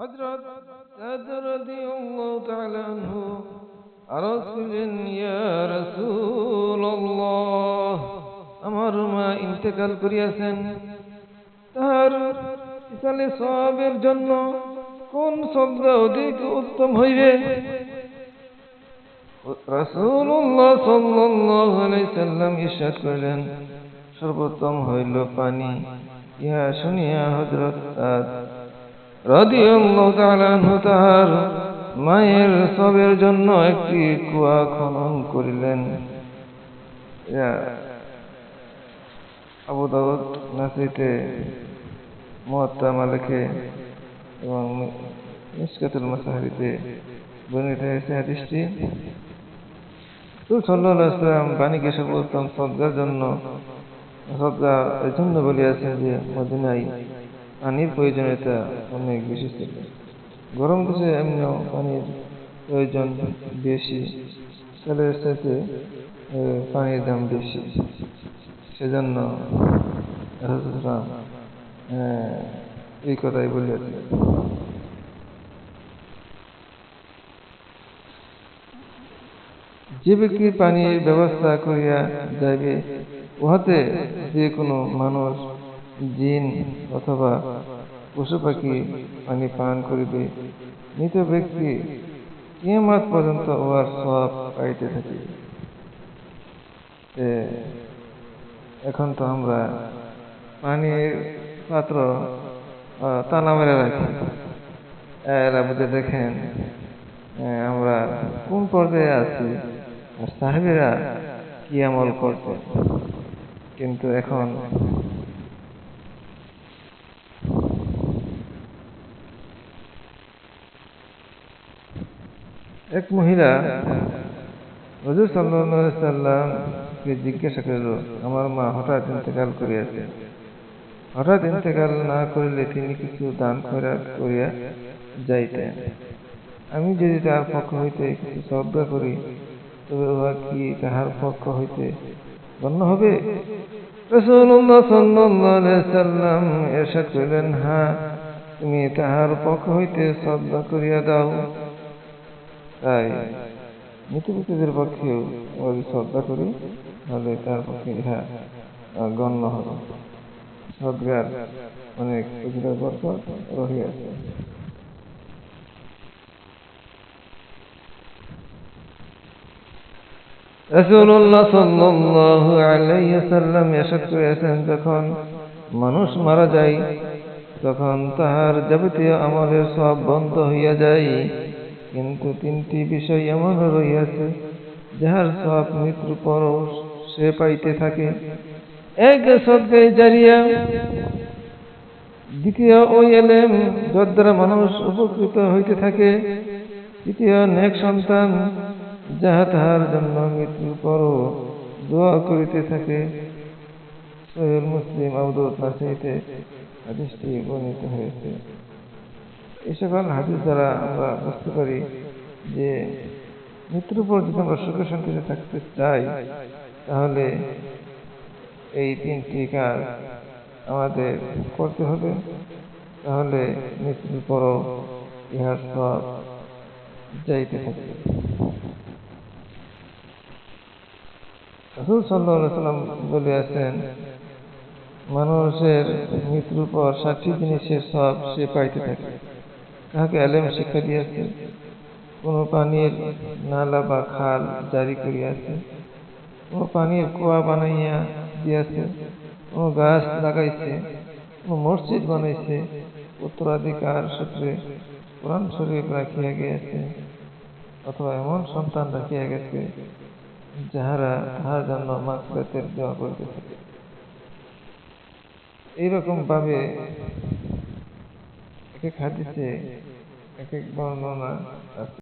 হজরত আরজ করলেন আমার মা ইন্তেকাল করিয়াছেন। তাহার ইসালে সওয়াবের জন্য কোন শব্দ অধিক উত্তম হইবে? রাসূলুল্লাহ সাল্লাল্লাহু সাল্লাম ইরশাদ করলেন, সর্বোত্তম হইল পানি। ইহা শুনিয়া হযরত তাহার মায়ের সবের জন্য একটি কুয়া খনন করিলেন। আবু মুয়াত্তা মালিকে এবং মিশকাতুল মাসাহিতে বর্ণিত হয়েছে হাদিসটি। ওয়াসাল্লাম সর্বোত্তম সদ্গার জন্য সদ্গা এই জন্য বলিয়াছেন যে পানির প্রয়োজনীয়তা অনেক বেশি ছিল। গরম দেশে এমনিও পানির প্রয়োজন বেশি। তেলের সাথে পানির দাম বেশি। সেজন্য এই কথাই বলিয়াছেন যে ব্যক্তি পানির ব্যবস্থা করিয়া যাইবে, উহাতে যে কোনো মানুষ জিন অথবা পশু পাখি পানি পান করিবে। মৃত ব্যক্তি কিয়ামত পর্যন্ত উহার সব পাইতে থাকিবে এখন তো আমরা পানির পাত্র তালা মেরে রাখি। এর মধ্যে দেখেন আমরা কোন পর্যায়ে আছি? সাহেবেরা কি আমল করতেন কিন্তু এখন এক মহিলা হজুর সাল্লামকে জিজ্ঞাসা করিল, আমার মা হঠাৎ ইন্তেকাল করিয়াছে। হঠাৎ ইন্তেকাল না করিলে তিনি কিছু দান করিয়া যাইতেন? আমি যদি তার পক্ষ হইতে কিছু শ্রদ্ধা করি, তবে উহা কি তাহার পক্ষ হইতে গণ্য হবে? রসুল্লাহ সাল্লাম এরশাদ করিলেন হ্যাঁ তুমি তাহার পক্ষ হইতে শ্রদ্ধা করিয়া দাও। তাই মৃত ব্যক্তিদের পক্ষেও যদি শ্রদ্ধা করি তাহলে তার পক্ষে ইহা গণ্য হবে। সদ্গার অনেক উচিত বরকত রহিয়াছে। রসুল্লাহ যখন মানুষ মারা যায়, তখন তাহার যাবতীয় আমলের সব বন্ধ হইয়া যায়। কিন্তু তিনটি বিষয় এমন রইয়াছে যাহার সব মৃত্যুর পর সে পাইতে থাকে। এক সদ্গাই জারিয়া দ্বিতীয় ওই এলেম যদ্বারা মানুষ উপকৃত হইতে থাকে, তৃতীয় নেক সন্তান যাহা তাহার জন্য মৃত্যুর পরও দোয়া করিতে থাকে। সোহেল মুসলিম আবদুল নাসিতে হাদিসটি বর্ণিত হয়েছে। এই সকল হাদিস দ্বারা আমরা বুঝতে পারি যে মৃত্যুর পর যদি আমরা সুখে শান্তিতে থাকতে চাই, তাহলে এই তিনটি কাজ আমাদের করতে হবে। তাহলে মৃত্যুর পরও ইহার সব যাইতে থাকবে। রসুল সাল্লাম বলিয়াছেন, মানুষের মৃত্যুর পর ষাটটি জিনিসের সব সে পাইতে থাকে। তাহাকে আলেম শিক্ষা দিয়াছে, কোন পানির নালা বা খাল জারি করিয়াছে, কোন পানির কুয়া বানাইয়া দিয়াছে, কোন গাছ লাগাইছে, কোন মসজিদ বানাইছে, উত্তরাধিকার সূত্রে কোরআন শরীফ রাখিয়া গিয়াছে, অথবা এমন সন্তান রাখিয়া গেছে, যাহারা তাহার জন্য মাকসাতের দোয়া করতে থাকে এইরকম ভাবে এক এক হাদিসে এক এক বর্ণনা আছে।